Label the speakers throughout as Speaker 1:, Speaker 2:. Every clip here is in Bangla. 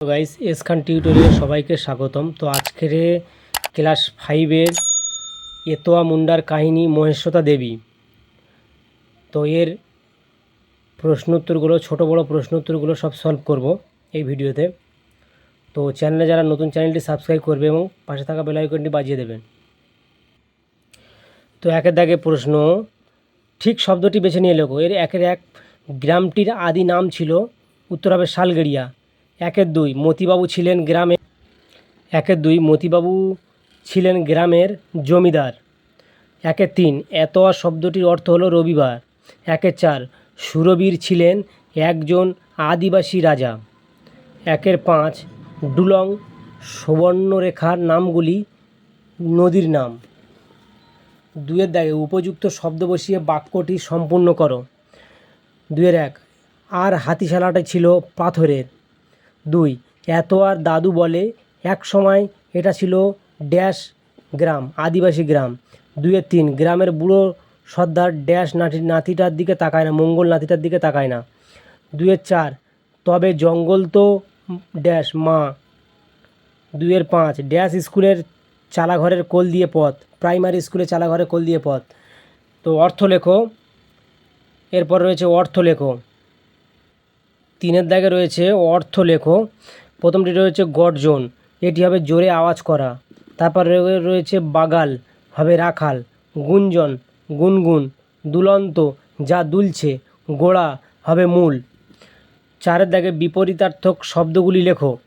Speaker 1: গাইস এস খান টিউটোরিয়াল সবাইকে স্বাগতম। তো আজকের ক্লাস ফাইভের এতোয়া মুন্ডার কাহিনী মহেশ্বতা দেবী। তো এর প্রশ্নোত্তরগুলো, ছোট বড় প্রশ্নোত্তরগুলো সব সলভ করব এই ভিডিওতে। তো চ্যানেলে যারা নতুন চ্যানেলটি সাবস্ক্রাইব করবে এবং পাশে থাকা বেল আইকনটি বাজিয়ে দেবেন। তো একের দাগে প্রশ্ন, ঠিক শব্দটি বেছে নিয়ে লেখো। এর একের এক গ্রামটির আদি নাম ছিল, উত্তর হবে শালগেড়িয়া। একের দুই মতিবাবু ছিলেন গ্রামে একের দুই মতিবাবু ছিলেন গ্রামের জমিদার। একের তিন এতোয়া শব্দটির অর্থ হলো রবিবার। একের চার সুরবীর ছিলেন একজন আদিবাসী রাজা। একের পাঁচ ডুলং সুবর্ণরেখার নামগুলি নদীর নাম। দুয়ের দাগে উপযুক্ত শব্দ বসিয়ে বাক্যটি সম্পূর্ণ করো। দুয়ের এক, আর হাতিশালাটা ছিল পাথরের। দুই। এত আর দাদু বলে, এক সময় এটা ছিল ড্যাশ গ্রাম, আদিবাসী গ্রাম। দুইয়ের তিন, গ্রামের বুড়ো সর্দার ড্যাশ নাতি নাতিটার দিকে তাকায় না, মঙ্গল নাতিটার দিকে তাকায় না। দুইয়ের চার, তবে জঙ্গল তো ড্যাশ, মা। দুইয়ের পাঁচ, ড্যাশ স্কুলের চালাঘরের কোল দিয়ে পথ, প্রাইমারি স্কুলে চালাঘরের কোল দিয়ে পথ। তো অর্থ লেখো এরপর রয়েছে অর্থ লেখো তিনের দাগে রয়েছে অর্থ লেখো প্রথমটি রয়েছে গর্জন। এটি হবে জোরে আওয়াজ করা। তারপর রয়ে- রয়েছে বাগাল, হবে রাখাল, গুঞ্জন, গুনগুন, দুলন্ত, যা দুলছে, গোড়া, হবে মূল। চারের দাগে বিপরীতার্থক শব্দগুলি লেখো।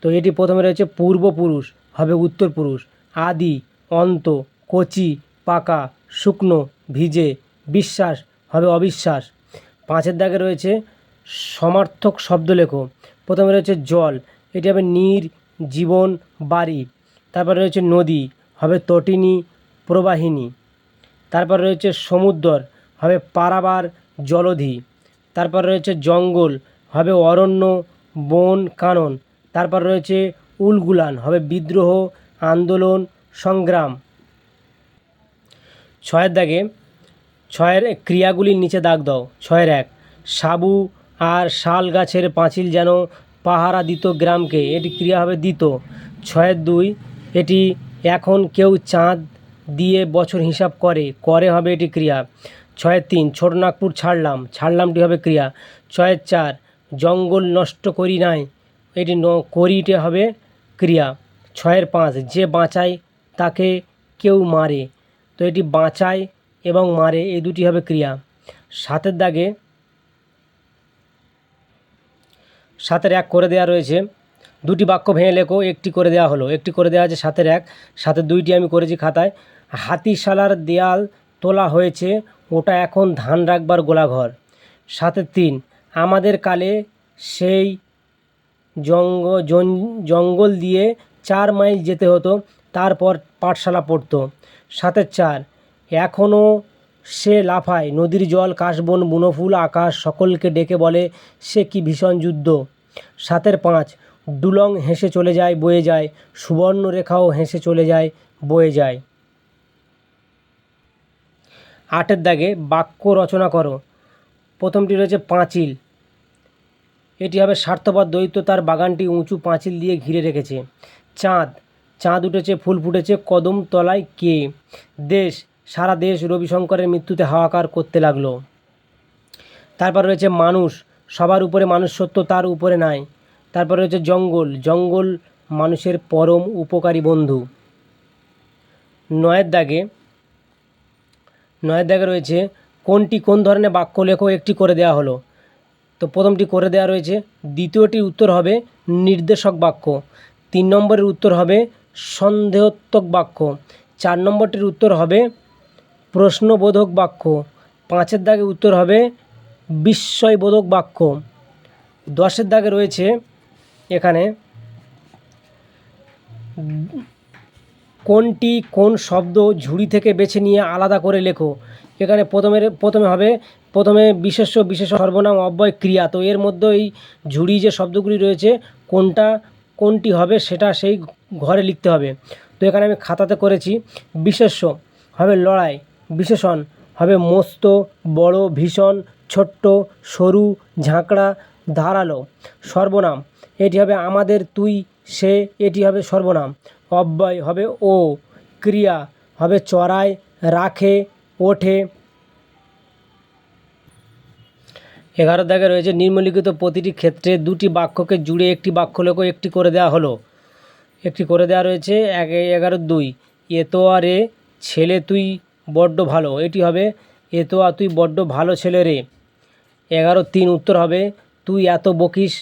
Speaker 1: তো এটি প্রথমে রয়েছে পূর্বপুরুষ, হবে উত্তর পুরুষ আদি, অন্ত, কচি, পাকা, শুকনো, ভিজে, বিশ্বাস, হবে অবিশ্বাস। পাঁচের দাগে রয়েছে সমার্থক শব্দ লেখো। প্রথমে রয়েছে জল, এটি হবে নীর, জীবন, বাড়ি। তারপরে রয়েছে নদী, হবে তটিনী, প্রবাহিনী। তারপর রয়েছে সমুদ্র, হবে পারাবার জলধি। তারপর রয়েছে জঙ্গল, হবে অরণ্য, বন, কানন। তারপর রয়েছে উলগুলান, হবে বিদ্রোহ, আন্দোলন, সংগ্রাম। ছয়ের দাগে, ছয়ের ক্রিয়াগুলির নিচে দাগ দাও। ছয়ের এক, সাবু আর শাল গাছের পাঁচিল যেন পাহারা দিত গ্রামকে, এটি ক্রিয়া হবে দিত। ছয়ের দুই, এটি এখন কেউ চাঁদ দিয়ে বছর হিসাব করে করে হবে এটি ক্রিয়া। ছয়ের তিন ছোট নাগপুর ছাড়লাম, ছাড়লামটি হবে ক্রিয়া। ছয়ের চার, জঙ্গল নষ্ট করি নাই, এটি ন করিতে হবে ক্রিয়া। ছয়ের পাঁচ, যে বাঁচায় তাকে কেউ মারে, তো এটি বাঁচায় এবং মারে এই দুটি হবে ক্রিয়া। সাতের দাগে সাতের এক করে দেওয়া রয়েছে। দুটি বাক্য ভেঙে লেখো, একটি করে দেওয়া হলো। একটি করে দেওয়া আছে সাতের এক, সাতের দুইটি আমি করেছি খাতায়। হাতিশালার দেয়াল তোলা হয়েছে, ওটা এখন ধান রাখবার গোলাঘর। সাতের তিন, আমাদের কালে সেই জঙ্গ জঙ্গল দিয়ে চার মাইল যেতে হতো, তারপর পাঠশালা পড়তো। সাতের চার এখনও সে লাফায়, নদীর জল, কাশবন বুনোফুল আকাশ, সকলকে ডেকে বলে, সে কি ভীষণ যুদ্ধ? সাতের পাঁচ ডুলং হেসে চলে যায়, বয়ে যায়। সুবর্ণরেখাও হেসে চলে যায়, বয়ে যায়। আটের দাগে বাক্য রচনা করো। প্রথমটি রয়েছে পাঁচিল। এটি হবে স্বার্থপর দৈত্য, তার বাগানটি উঁচু পাঁচিল দিয়ে ঘিরে রেখেছে। চাঁদ চাঁদ উঠেছে, ফুল ফুটেছে, কদম তলায় কে? দেশ, সারা দেশ রবিশঙ্করের মৃত্যুতে হাহাকার করতে লাগল। তারপর রয়েছে মানুষ। সবার উপরে মানুষ সত্য তার উপরে নাই। তারপরে রয়েছে জঙ্গল। জঙ্গল মানুষের পরম উপকারী বন্ধু। নয়ের দাগে নয়ের দাগে রয়েছে, কোনটি কোন ধরনের বাক্য লেখো একটি করে দেওয়া হলো। তো প্রথমটি করে দেওয়া রয়েছে, দ্বিতীয়টির উত্তর হবে নির্দেশক বাক্য। তিন নম্বরের উত্তর হবে সন্দেহত্মক বাক্য। চার নম্বরটির উত্তর হবে প্রশ্নবোধক বাক্য। পাঁচের দাগে উত্তর হবে বিস্ময়বোধক বাক্য। দশের দাগে রয়েছে এখানে, কোনটি কোন শব্দ ঝুড়ি থেকে বেছে নিয়ে আলাদা করে লেখো। এখানে প্রথমে প্রথমে হবে, প্রথমে বিশেষ্য বিশেষ সর্বনাম, অব্যয়, ক্রিয়া। তো এর মধ্যে এই ঝুড়ি যে শব্দগুলি রয়েছে, কোনটা, কোনটি হবে সেটা সেই ঘরে লিখতে হবে। তো এখানে আমি খাতাতে করেছি, বিশেষ্য হবে লড়াই, বিশেষণ হবে মস্ত, বড়, ভীষণ ছোট্ট, সরু, ঝাঁকড়া, ধারালো সর্বনাম। এটি হবে আমাদের তুই, সে, এটি হবে সর্বনাম। অব্যয় হবে ও। ক্রিয়া হবে চড়ায় রাখে, ওঠে। এগারো দাগে রয়েছে, নিম্নলিখিত প্রতিটি ক্ষেত্রে দুটি বাক্যকে জুড়ে একটি বাক্য লেখো একটি করে দেওয়া হলো। একটি করে দেওয়া রয়েছে, এক, এগারো, দুই। এ তো আর এ ছেলে তুই বড্ড ভালো। এটি হবে, এ তো আর তুই বড্ড ভালো ছেলে রে। এগারো তিন উত্তর হবে। তুই এত বকিস,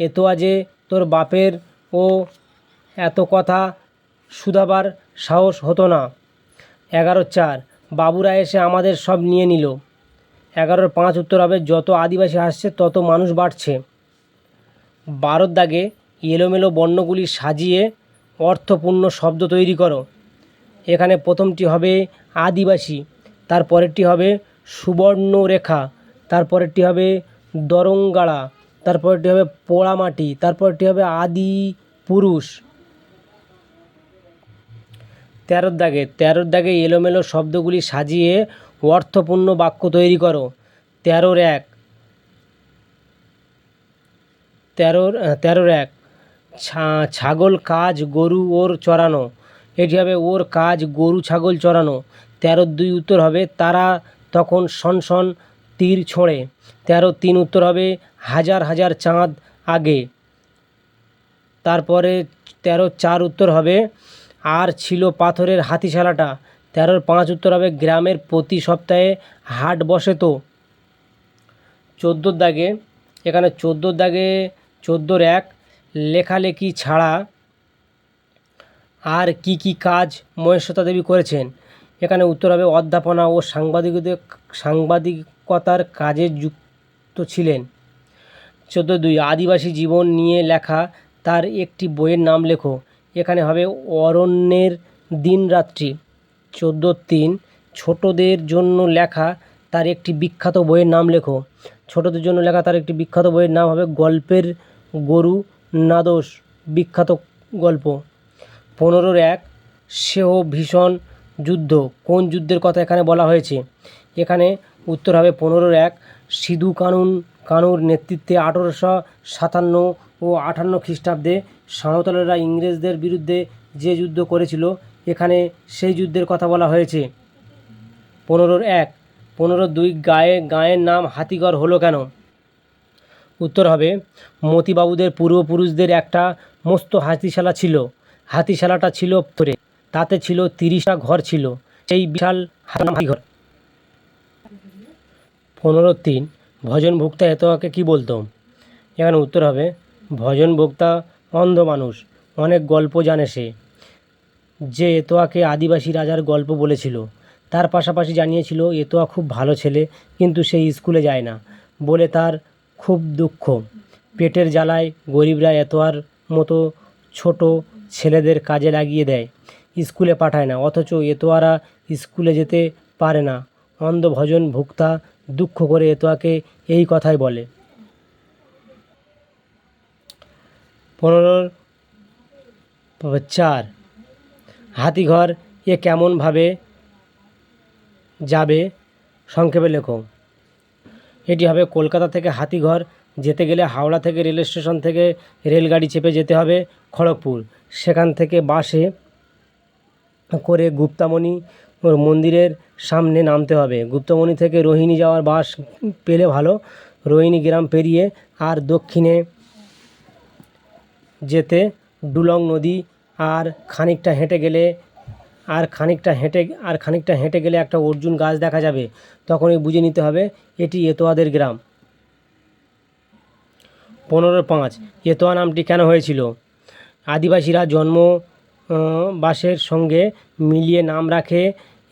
Speaker 1: এ তো আজে তোর বাপের ও এত কথা শুধাবার সাহস হতো না। এগারো চার, বাবুরা এসে আমাদের সব নিয়ে নিল। এগারোর পাঁচ উত্তর হবে, যত আদিবাসী আসছে তত মানুষ বাড়ছে। বারোর দাগে এলোমেলো বর্ণগুলি সাজিয়ে অর্থপূর্ণ শব্দ তৈরি করো। এখানে প্রথমটি হবে আদিবাসী, তারপরেরটি হবে সুবর্ণরেখা। তারপরেরটি হবে দরঙ্গাড়া, তারপরেরটি হবে পোড়ামাটি তারপরটি হবে আদি পুরুষ। তেরোর দাগে তেরোর দাগে এলোমেলো শব্দগুলি সাজিয়ে অর্থপূর্ণ বাক্য তৈরি করো। তেরোর এক। তেরোর তেরোর এক। ছাগল, কাজ, গরু, ওর চড়ানো এটি হবে ওর কাজ, গরু, ছাগল চড়ানো তেরোর দুই উত্তর হবে তারা, তখন সনসন তীর ছোঁড়ে। তেরো তিন উত্তর হবে হাজার হাজার চাঁদ আগে। তারপরে তেরো চার উত্তর হবে আর ছিল পাথরের হাতিশালাটা। তেরোর পাঁচ উত্তর হবে গ্রামের প্রতি সপ্তাহে হাট বসে তো চোদ্দোর দাগে, এখানে চোদ্দোর দাগে চোদ্দোর এক, লেখালেখি ছাড়া আর কি কি কাজ মহেশ্বতা দেবী করেছেন? এখানে উত্তর হবে অধ্যাপনা ও সাংবাদিকদের সাংবাদিকতার কাজে যুক্ত ছিলেন। চোদ্দ দুই আদিবাসী জীবন নিয়ে লেখা তার একটি বইয়ের নাম লেখো। এখানে হবে অরণ্যের দিনরাত্রি। চোদ্দ তিন ছোটদের জন্য লেখা তার একটি বিখ্যাত বইয়ের নাম লেখো। ছোটদের জন্য লেখা তার একটি বিখ্যাত বইয়ের নাম হবে গল্পের গরু নাদোষ বিখ্যাত গল্প। পনেরোর এক, সেও ভীষণ যুদ্ধ। কোন যুদ্ধের কথা এখানে বলা হয়েছে? এখানে উত্তর হবে পনেরোর এক। সিধু কানুন, কানুর নেতৃত্বে আঠেরোশো সাতান্ন ও আটান্ন খ্রিস্টাব্দে সাঁওতালেরা ইংরেজদের বিরুদ্ধে যে যুদ্ধ করেছিল, এখানে সেই যুদ্ধের কথা বলা হয়েছে। পনেরোর এক। পনেরো দুই গায়ে, গায়ের নাম হাতিগড় হলো কেন? উত্তর হবে, মতিবাবুদের পূর্বপুরুষদের একটা মস্ত হাতিশালা ছিল। হাতিশালাটা ছিল তাতে ছিল তিরিশটা ঘর ছিল। সেই বিশাল হাতিঘর পনেরো তিন, ভজন ভোক্তা এতকে কি বলতো এখানে উত্তর হবে, ভজন ভোক্তা অন্ধ মানুষ, অনেক গল্প জানে সে। যে এতোয়াকে আদিবাসী রাজার গল্প বলেছিল, তার পাশাপাশি জানিয়েছিল এতোয়া খুব ভালো ছেলে, কিন্তু সে স্কুলে যায় না। বলে তার খুব দুঃখ। পেটের জ্বালায় গরিবরা এতোয়ার মতো ছোট ছেলেদের কাজে লাগিয়ে দেয়, স্কুলে পাঠায় না। অথচ এতোয়ারা স্কুলে যেতে পারে না। অন্ধ ভজন ভোক্তা দুঃখ করে এতোয়াকে এই কথাই বলে। পনেরোর চার, হাতিঘর এ কেমনভাবে যাবে সংক্ষেপে লেখো। এটি হবে কলকাতা থেকে হাতিঘর, যেতে গেলে হাওড়া থেকে রেল স্টেশন থেকে রেলগাড়ি চেপে যেতে হবে খড়গপুর। সেখান থেকে বাসে করে গুপ্তামণি মন্দিরের সামনে নামতে হবে। গুপ্তমণি থেকে রোহিণী যাওয়ার বাস পেলে ভালো। রোহিণী গ্রাম পেরিয়ে আর দক্ষিণে যেতে ডুলং নদী আর খানিকটা হেঁটে গেলে আর খানিকটা হেঁটে, আর খানিকটা হেঁটে গেলে একটা অর্জুন গাছ দেখা যাবে। তখনই বুঝে নিতে হবে এটি এতোয়াদের গ্রাম। পনেরো পাঁচ, এতোয়া নামটি কেন হয়েছিল? আদিবাসীরা জন্ম বাসের সঙ্গে মিলিয়ে নাম রাখে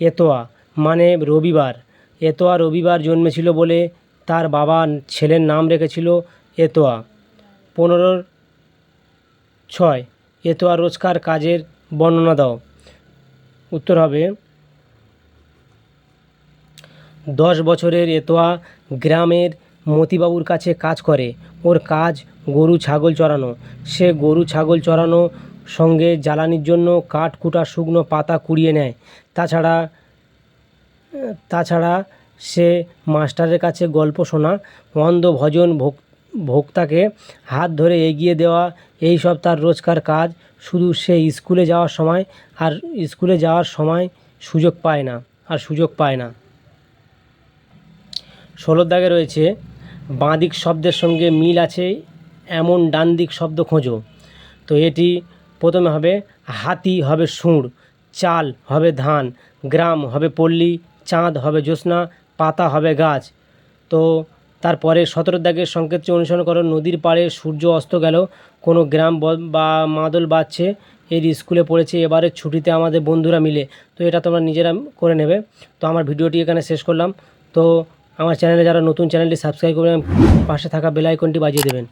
Speaker 1: এতোয়া মানে রবিবার। এতোয়া রবিবার জন্মেছিল বলে তার বাবা ছেলের নাম রেখেছিল এতোয়া। পনেরোর ছয়, এতোয়া রোজকার কাজের বর্ণনা দাও। উত্তর হবে, দশ বছরের এতোয়া গ্রামের মতিবাবুর কাছে কাজ করে। ওর কাজ গরু ছাগল চড়ানো। সে গরু ছাগল চড়ানো সঙ্গে জ্বালানির জন্য কাঠ কুটা শুকনো পাতা কুড়িয়ে নেয়। তাছাড়া তাছাড়া সে মাস্টারের কাছে গল্প শোনা। অন্ধ ভজন ভোগ, ভোক্তাকে হাত ধরে এগিয়ে দেওয়া, এই সব তার রোজকার কাজ। শুধু সে স্কুলে যাওয়ার সময় আর স্কুলে যাওয়ার সময় সুযোগ পায় না, আর সুযোগ পায় না। ষোলোর দাগে রয়েছে বাঁদিক শব্দের সঙ্গে মিল আছে, এমন ডান দিক শব্দ খোঁজো। তো এটি প্রথমে হবে হাতি, হবে সুঁড় চাল হবে ধান, গ্রাম হবে পল্লী, চাঁদ হবে জ্যোৎস্না, পাতা হবে গাছ। তো তারপরে সতেরো দাগের সংকেতটি অনুসরণ করো, নদীর পাড়ে সূর্য অস্ত গেল, কোনো গ্রাম ব- মাদল বাজছে, এর স্কুলে পড়েছে, এবারে ছুটিতে আমাদের বন্ধুরা মিলে। তো এটা তোমরা নিজেরা করে নেবে। তো আমার ভিডিওটি এখানে শেষ করলাম। তো আমার চ্যানেলে যারা নতুন চ্যানেলটি সাবস্ক্রাইব করবেন, পাশে থাকা বেল আইকনটি বাজিয়ে দেবেন।